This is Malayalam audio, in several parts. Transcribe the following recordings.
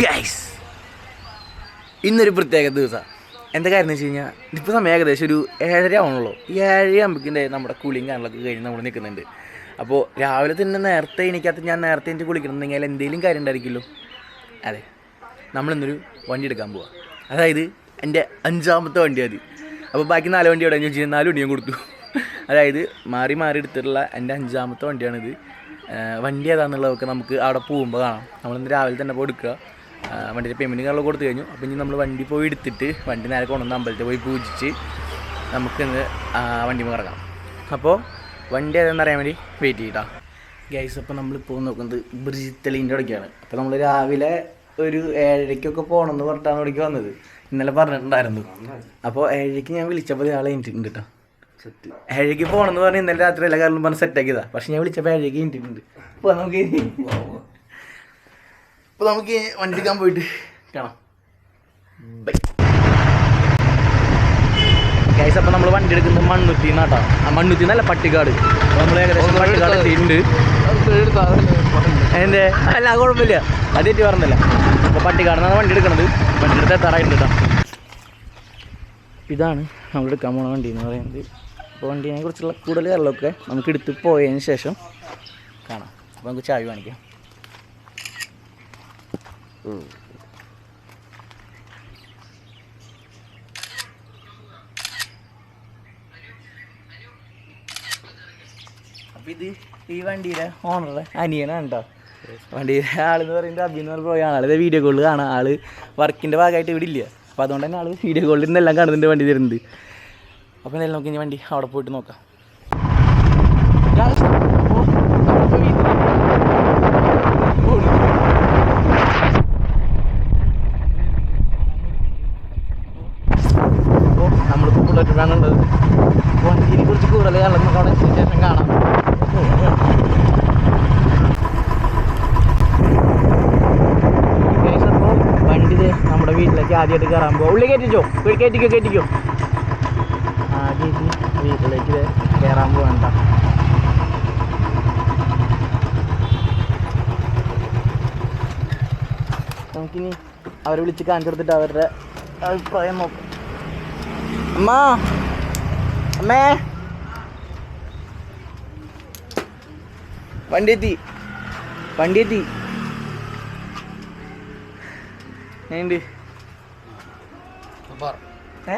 ഗൈസ് ഇന്നൊരു പ്രത്യേക ദിവസം. എന്താ കാര്യം എന്ന് വെച്ച് കഴിഞ്ഞാൽ ഇപ്പോൾ സമയം ഏകദേശം ഒരു ഏഴര ആവണുള്ളൂ. ഈ ഏഴര ആകുമ്പോഴേക്കും നമ്മുടെ കുളിയും കാര്യങ്ങളൊക്കെ കഴിഞ്ഞ് നമ്മൾ നിൽക്കുന്നുണ്ട് അപ്പോൾ രാവിലെ തന്നെ നേരത്തെ എനിക്കകത്ത് ഞാൻ നേരത്തെ എനിക്ക് കുളിക്കണമെന്നുണ്ടെങ്കിൽ എന്തെങ്കിലും കാര്യം ഉണ്ടായിരിക്കുമല്ലോ. അതെ നമ്മളിന്നൊരു വണ്ടി എടുക്കാൻ പോവാം. അതായത് എന്റെ അഞ്ചാമത്തെ വണ്ടി അത് അപ്പോൾ ബാക്കി നാല് വണ്ടി എവിടെ? ചോദിച്ചാൽ നാല് വണ്ടി ഞാൻ കൊടുത്തു. അതായത് മാറി മാറി എടുത്തിട്ടുള്ള എന്റെ അഞ്ചാമത്തെ വണ്ടിയാണിത്. വണ്ടി ഏതാണെന്നുള്ളതൊക്കെ നമുക്ക് അവിടെ പോകുമ്പോൾ കാണാം. നമ്മളിന്ന് രാവിലെ തന്നെ പോയി എടുക്കുക. വണ്ടിയുടെ പേയ്മെന്റ് കാര്യങ്ങളൊക്കെ കൊടുത്തു കഴിഞ്ഞു. അപ്പോൾ ഇനി നമ്മൾ വണ്ടി പോയി എടുത്തിട്ട് വണ്ടി നേരെ കൊണ്ടുവന്ന് അമ്പലത്തിൽ പോയി പൂജിച്ച് നമുക്കിന്ന് വണ്ടി ഇറങ്ങാം അപ്പോൾ വണ്ടി ഏതാണെന്ന് അറിയാൻ വേണ്ടി വെയിറ്റ് ചെയ്താ ഗ്യാസ് അപ്പോൾ നമ്മളിപ്പോൾ നോക്കുന്നത് ബ്രിജിത്തലീന്റെ ഇടയ്ക്കാണ് അപ്പോൾ നമ്മൾ രാവിലെ ഒരു ഏഴരയ്ക്കൊക്കെ പോകണമെന്ന് പറഞ്ഞിട്ടാണ് ഇവിടേക്ക് വന്നത്. ഇന്നലെ പറഞ്ഞിട്ടുണ്ടായിരുന്നു. അപ്പോൾ ഏഴരയ്ക്ക് ഞാൻ വിളിച്ചപ്പോൾ ആളെ കഴിഞ്ഞിട്ടുണ്ട് കേട്ടോ ഏഴരയ്ക്ക് പോകണമെന്ന് പറഞ്ഞ് ഇന്നലെ രാത്രി എല്ലാ കാര്യങ്ങളും പറഞ്ഞ് സെറ്റാക്കിയതാണ് പക്ഷെ ഞാൻ വിളിച്ചപ്പോൾ ഏഴരയ്ക്ക് കഴിഞ്ഞിട്ടുണ്ട് അപ്പോൾ നമുക്ക് അപ്പോൾ നമുക്ക് വണ്ടി എടുക്കാൻ പോയിട്ട് കാണാം. ബൈ ഗൈസ് അപ്പോൾ നമ്മൾ വണ്ടി എടുക്കുന്നത് മണ്ണുത്തി നാട്ടാ ആ മണ്ണുത്തി നല്ല പട്ടിക്കാട് നമ്മൾ ഏകദേശം പട്ടിക്കാട് ഉണ്ട് എന്തേ? അല്ല അത് കുഴപ്പമില്ല അതേറ്റ് പറഞ്ഞില്ല. അപ്പോൾ പട്ടിക്കാട് നിന്നാണ് വണ്ടി എടുക്കണത്. വണ്ടി എടുത്ത് എത്താറായിട്ടുണ്ട് കേട്ടോ ഇതാണ് നമ്മൾ എടുക്കാൻ പോണ വണ്ടി എന്ന് പറയുന്നത്. അപ്പോൾ വണ്ടിനെ കുറിച്ചുള്ള കൂടുതൽ കാര്യങ്ങളൊക്കെ നമുക്ക് എടുത്ത് പോയതിന് ശേഷം കാണാം. അപ്പോൾ നമുക്ക് ചായ കാണിക്കാം. അപ്പം ഇത് ഈ വണ്ടിയുടെ ഓണറുടെ അനിയനാണ് കേട്ടോ. വണ്ടിയുടെ ആളെന്ന് പറയുന്നത് അബി എന്ന് പറഞ്ഞ ആളിത് വീഡിയോ കോളിൽ കാണാം ആൾ വർക്കിന്റെ ഭാഗമായിട്ട് ഇവിടെ ഇല്ല. അപ്പോൾ അതുകൊണ്ട് തന്നെ ആൾ വീഡിയോ കോളിൽ നിന്നെല്ലാം കാണുന്നുണ്ട് വണ്ടി തരുന്നുണ്ട് അപ്പോൾ എന്തായാലും നമുക്ക് ഇനി വണ്ടി അവിടെ പോയിട്ട് നോക്കാം അപ്പോൾ നമ്മളിപ്പോൾ ബുള്ളറ്റിലാണ് ഉള്ളത് വണ്ടിയെ കുറിച്ച് കൂടുതൽ കാരണം നമുക്ക് അവിടെ എത്തിയ ശേഷം കാണാം Guys, അപ്പോൾ വണ്ടി ദേ നമ്മുടെ വീട്ടിലേക്ക് ആദ്യമായിട്ട് കയറാൻ പോകും ഉള്ളി കയറ്റിച്ചോ കയറ്റിക്കോ കയറ്റിക്കോ? ചേച്ചി വീട്ടിലേക്ക് കയറാൻ പോകണ്ട നമുക്കിനി അവരെ വിളിച്ച് കാണിച്ചു കൊടുത്തിട്ട് അവരുടെ അഭിപ്രായം നോക്കാം. അമ്മ അമ്മേ. വണ്ടി എത്തി വണ്ടി എത്തി എങ്ങനെയുണ്ട് ഏ?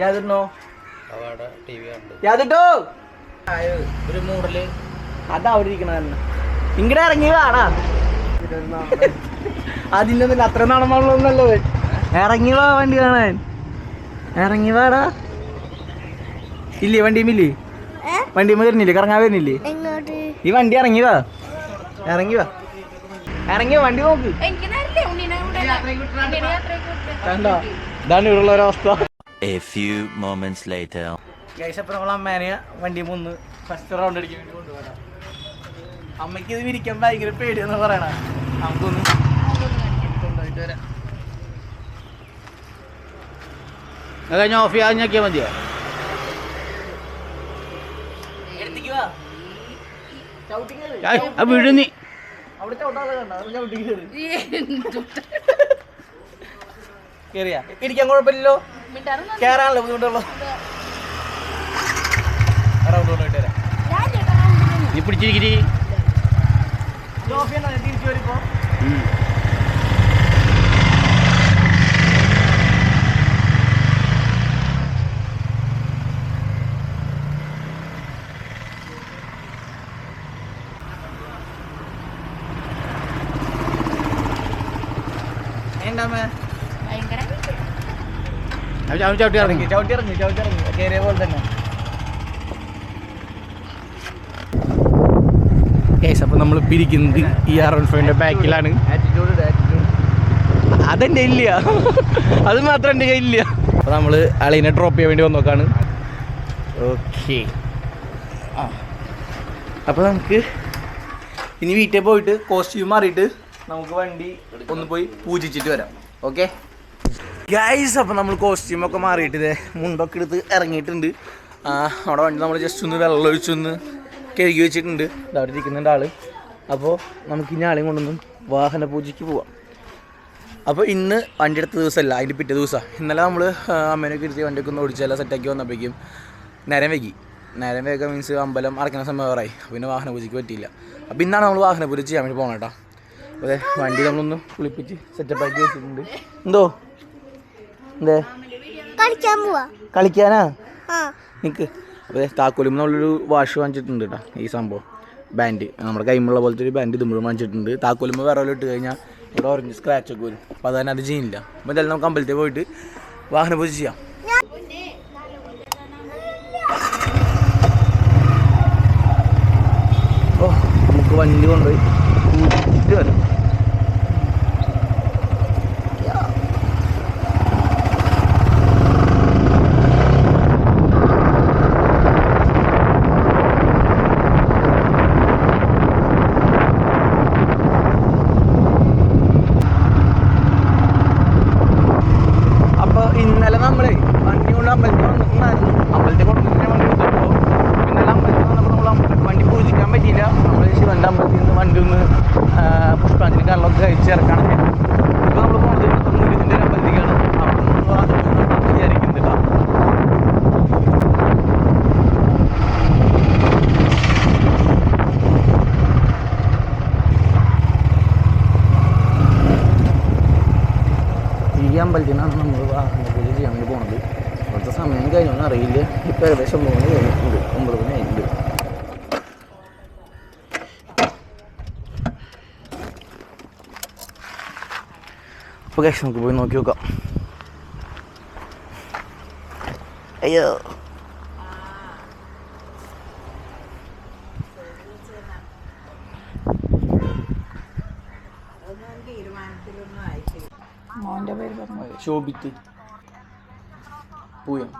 യാതിട്ടോ യാതിട്ടോ ഒരു മൂടൽ. അതാ അവിടെ ഇരിക്കണ ഇങ്ങടെ ഇറങ്ങി കാണാ അതിന്റെ ഒന്നുമില്ല അത്ര നടന്നുള്ളതൊന്നല്ലേ ഇറങ്ങി വാ വണ്ടി കാണാൻ. ഇറങ്ങി വാടാ ഇല്ലേ വണ്ടിയുമില്ലേ വണ്ടിയുമ്പോ വരുന്നില്ലേ? കറങ്ങാൻ വരുന്നില്ലേ? ഈ വണ്ടി ഇറങ്ങി വാ. ഇറങ്ങി വാ. ഇറങ്ങി വണ്ടി നോക്ക്. കണ്ടോ? ഇതാണ് ഇവിടെയുള്ള ഒരവസ്ഥ. A few moments later. Guys അപ്പോൾ നമ്മൾ അമ്മേനെ വണ്ടി മൂന്ന് ഫസ്റ്റ് റൗണ്ട് അടിക്കാൻ വേണ്ടി കൊണ്ടുപോകാം അമ്മയ്ക്ക് ഇത് വിരിക്കാൻ ഭയങ്കര പേടിയെന്ന് പറയണ നമുക്കൊന്ന് കൊണ്ടുപോയിട്ട് വരാം. അത് ഓഫ് ചെയ്യാൻ ഞെക്കിയാൽ മതിയോ? വിഴുന്നി അവിടെ ചവിട്ടാതെ കണ്ടോ? അത് ചവിട്ടി കയറി. കയറിയാ ഇരിക്കാൻ കുഴപ്പമില്ലല്ലോ. കേറാനല്ലോ ബുദ്ധിമുട്ടുള്ളൂ റൗണ്ട് man. നീ പിടിച്ചിരിക്കരി തിരിച്ചു വരുമ്പോ? എന്താ ചവിട്ടി ഇറങ്ങി. ചവിട്ടി ഇറങ്ങി ചവിട്ടി ഇറങ്ങി. കയറിയ പോലെ തന്നെ. കേസ് അപ്പോൾ നമ്മൾ പിരിക്കുന്നത് ഈ ആർ വൺ ഫൈവിന്റെ ബാക്കിലാണ് അതെന്റെ ഇല്ല അത് മാത്രം എന്റെ കയ്യിലില്ല. അപ്പോൾ നമ്മൾ അളീനെ ഡ്രോപ്പ് ചെയ്യാൻ വേണ്ടി വന്നോക്കാണ്. ഓക്കെ അപ്പോൾ നമുക്ക് ഇനി വീട്ടിൽ പോയിട്ട് കോസ്റ്റ്യൂം മാറിയിട്ട് നമുക്ക് വണ്ടി ഒന്ന് പോയി പൂജിച്ചിട്ട് വരാം. ഓക്കെ ഗൈസ് അപ്പോൾ നമ്മൾ കോസ്റ്റ്യൂം ഒക്കെ മാറിയിട്ട് ഇതേ മുണ്ടൊക്കെ എടുത്ത് ഇറങ്ങിയിട്ടുണ്ട്. അവിടെ വണ്ടി നമ്മൾ ജസ്റ്റ് ഒന്ന് വെള്ളം ഒഴിച്ചൊന്ന് കഴുകി വെച്ചിട്ടുണ്ട്. അവിടെ ഇരിക്കുന്നുണ്ട് ആൾ അപ്പോൾ നമുക്ക് ഇനി ആളെയും കൊണ്ടൊന്നും വാഹന പൂജയ്ക്ക് പോവാം. അപ്പോൾ ഇന്ന് വണ്ടി എടുത്ത ദിവസമല്ല അതിന്റെ പിറ്റേ ദിവസമാണ് ഇന്നലെ നമ്മൾ അമ്മേനൊക്കെ ഇരുത്തി വണ്ടിയൊക്കെ ഒന്ന് ഓടിച്ച് എല്ലാം സെറ്റാക്കി വന്നപ്പോഴേക്കും നേരം വൈകി. നേരം വേഗം മീൻസ് അമ്പലം അടക്കുന്ന സമയമായി പിന്നെ വാഹന പൂജയ്ക്ക് പറ്റിയില്ല. അപ്പോൾ ഇന്നാണ് നമ്മൾ വാഹന പൂജ ചെയ്യാൻ വേണ്ടി പോകണം കേട്ടോ. അതെ വണ്ടി നമ്മളൊന്ന് കുളിപ്പിച്ച് സെറ്റപ്പാക്കി വെച്ചിട്ടുണ്ട്. എന്തോ? എന്തേ? കളിക്കാൻ പോവാ കളിക്കാനാ? ആ. നിൽക്ക് അപ്പോൾ താക്കോലും എന്നുള്ളൊരു വാഷ് വാങ്ങിച്ചിട്ടുണ്ട് കേട്ടോ ഈ സംഭവം. ബാൻഡ് നമ്മുടെ കൈമുള്ള പോലത്തെ ഒരു ബാൻഡ് ഇതുമ്പോഴും വാങ്ങിച്ചിട്ടുണ്ട്. താക്കോലുമ്പോൾ വേറെ ഇട്ട് കഴിഞ്ഞാൽ ഇവിടെ ഓറഞ്ച് സ്ക്രാച്ച് ഒക്കെ വരും. അപ്പോൾ അതന്നെ അത് ചെയ്യില്ല അപ്പോൾ എന്തായാലും നമുക്ക് അമ്പലത്തിൽ പോയിട്ട് വാഹന പൂജ ചെയ്യാം. ഓ നമുക്ക് വണ്ടി കൊണ്ടുപോയി. വരാം അപ്പോൾ ഇന്നലെ നമ്മളെ വണ്ടി കൊണ്ട് അമ്പലത്തിൽ വന്നിട്ടുണ്ടായിരുന്നു അമ്പലത്തിൽ കൊണ്ടുവന്നിട്ട് വണ്ടി എടുത്തപ്പോൾ ഇന്നലെ അമ്പലത്തിൽ വന്നപ്പോൾ നമ്മൾ അമ്പലത്തിൽ വണ്ടി പൂജിക്കാൻ പറ്റിയില്ല നമ്മൾ ശിവന്റെ അമ്പലത്തിൽ നിന്ന് വണ്ടി ഒന്ന് ആ, പുഷ്പാഞ്ജലി കള്ളൊക്കെ കഴിച്ച് ഇറക്കണം ഇപ്പോൾ നമ്മൾ മുരുകന്റെ ഒരു അമ്പലത്തിലേക്കാണ് വിചാരിക്കുന്നുണ്ട് കേട്ടോ. ഈ അമ്പലത്തിൽ നിന്നാണ് നമ്മൾ വാഹന പൂജ ചെയ്യാൻ വേണ്ടി പോണത്. അവിടുത്തെ സമയം കഴിഞ്ഞൊന്നും അറിയില്ല. ഇപ്പം ഏകദേശം മൂന്ന് കഴിഞ്ഞിട്ടുണ്ട് ഒമ്പത് മണി ആയിട്ടുണ്ട് അപ്പോൾ കേസ് നമുക്ക് പോയി നോക്കി നോക്കാം അയ്യോ ശോഭിത്ത് പൂയം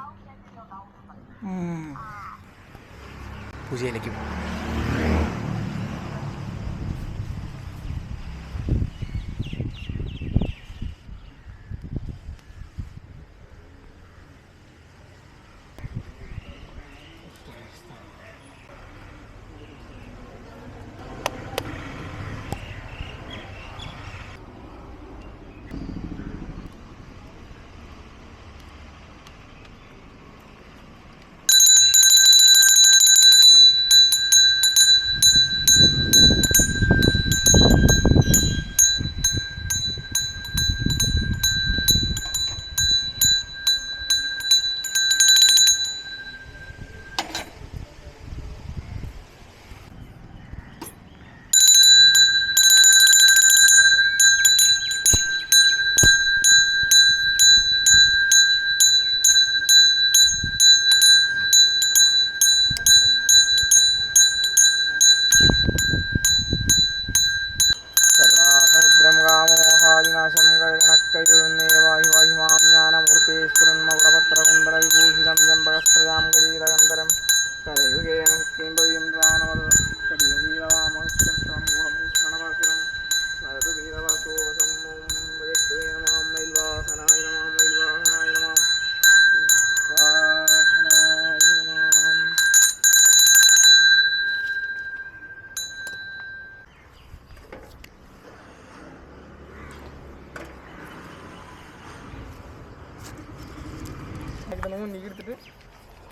മുന്നിൽ എടുത്തിട്ട്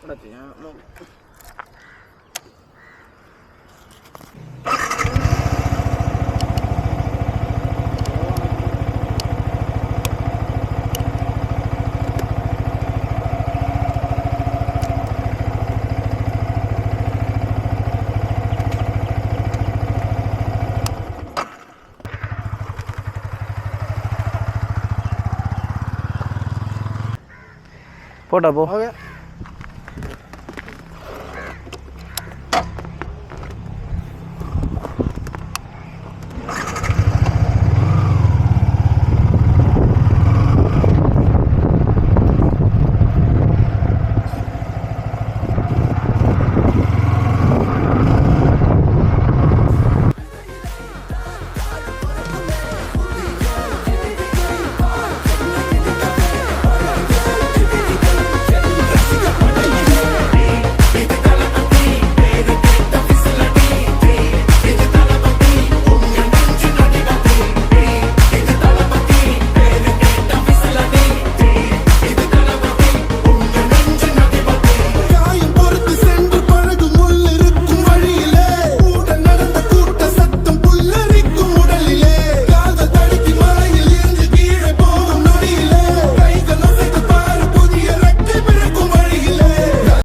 ഇവിടെ എത്തി. ഞാൻ നോക്കാം. പോട്ടോ പോ ഓക്കെ